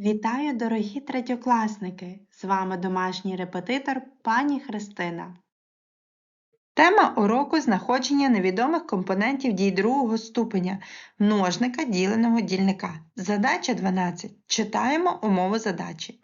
Вітаю, дорогі третьокласники! З вами домашній репетитор пані Христина. Тема уроку знаходження невідомих компонентів дій другого ступеня множника діленого дільника. Задача 12. Читаємо умову задачі.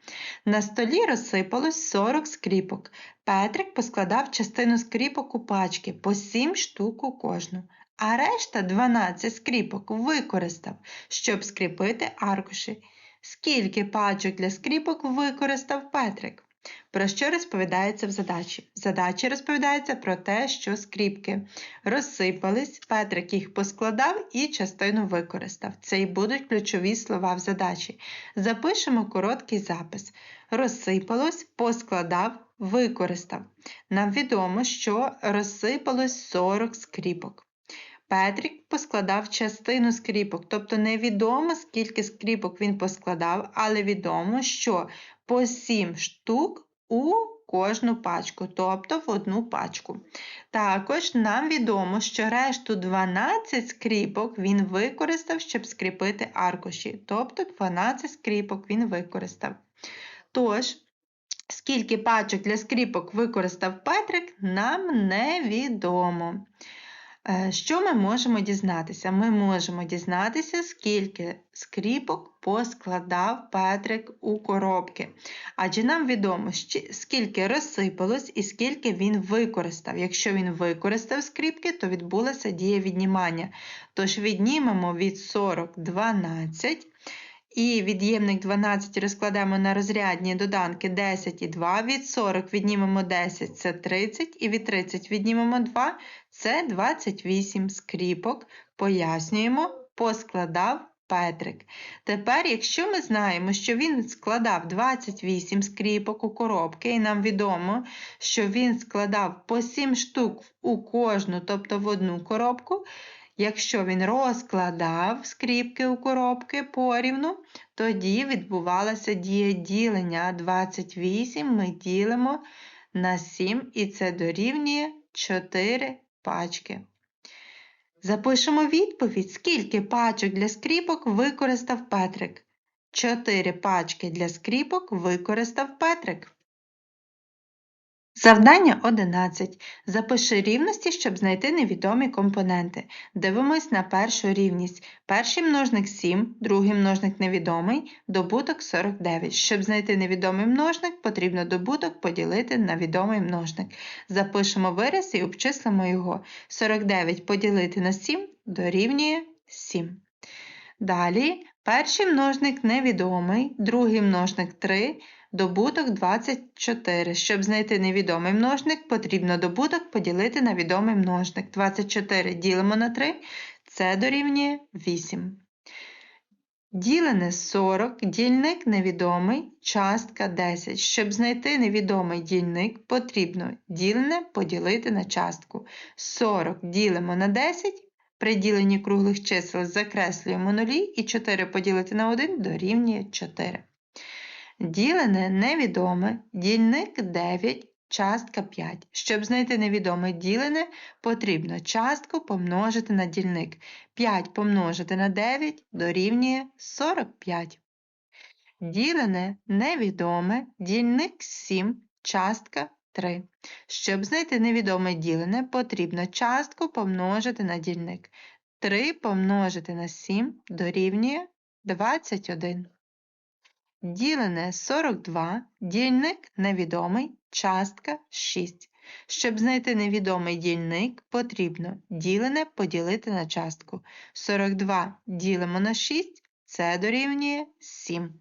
На столі розсипалось 40 скріпок. Петрик поскладав частину скріпок у пачки по 7 штук у кожну. А решта 12 скріпок використав, щоб скріпити аркуші. Скільки пачок для скріпок використав Петрик? Про що розповідається в задачі? В задачі розповідається про те, що скріпки розсипались, Петрик їх поскладав і частину використав. Це і будуть ключові слова в задачі. Запишемо короткий запис. Розсипалось, поскладав, використав. Нам відомо, що розсипалось 40 скріпок. Петрик поскладав частину скріпок, тобто невідомо, скільки скріпок він поскладав, але відомо, що по 7 штук у кожну пачку, тобто в одну пачку. Також нам відомо, що решту 12 скріпок він використав, щоб скріпити аркуші, тобто 12 скріпок він використав. Тож, скільки пачок для скріпок використав Петрик, нам невідомо. Е, що ми можемо дізнатися? Ми можемо дізнатися, скільки скріпок поскладав Петрик у коробки. Адже нам відомо, скільки розсипалось і скільки він використав. Якщо він використав скріпки, то відбулася дія віднімання. Тож віднімемо від 40 12. І від'ємник 12 розкладемо на розрядні доданки 10 і 2. Від 40 віднімемо 10 це 30, і від 30 віднімемо 2 це 28 скріпок. Пояснюємо, поскладав Петрик. Тепер, якщо ми знаємо, що він складав 28 скріпок у коробки, і нам відомо, що він складав по 7 штук у кожну, тобто в одну коробку. Якщо він розкладав скріпки у коробки порівну, тоді відбувалася дія ділення 28 ми ділимо на 7, і це дорівнює 4 пачки. Запишемо відповідь, скільки пачок для скріпок використав Петрик. 4 пачки для скріпок використав Петрик. Завдання 11. Запиши рівності, щоб знайти невідомі компоненти. Дивимось на першу рівність. Перший множник 7, другий множник невідомий, добуток 49. Щоб знайти невідомий множник, потрібно добуток поділити на відомий множник. Запишемо вираз і обчислимо його. 49 поділити на 7 дорівнює 7. Далі перший множник невідомий, другий множник 3. Добуток 24. Щоб знайти невідомий множник, потрібно добуток поділити на відомий множник. 24 ділимо на 3, це дорівнює 8. Ділене 40, дільник невідомий, частка 10. Щоб знайти невідомий дільник, потрібно ділене поділити на частку. 40 ділимо на 10, при діленні круглих чисел закреслюємо нулі і 4 поділити на 1 дорівнює 4. Ділене невідоме, дільник 9, частка 5. Щоб знайти невідоме ділене, потрібно частку помножити на дільник. 5 помножити на 9 дорівнює 45. Ділене невідоме, дільник 7, частка 3. Щоб знайти невідоме ділене, потрібно частку помножити на дільник. 3 помножити на 7 дорівнює 21. Ділене 42, дільник невідомий, частка 6. Щоб знайти невідомий дільник, потрібно ділене поділити на частку. 42 ділимо на 6, це дорівнює 7.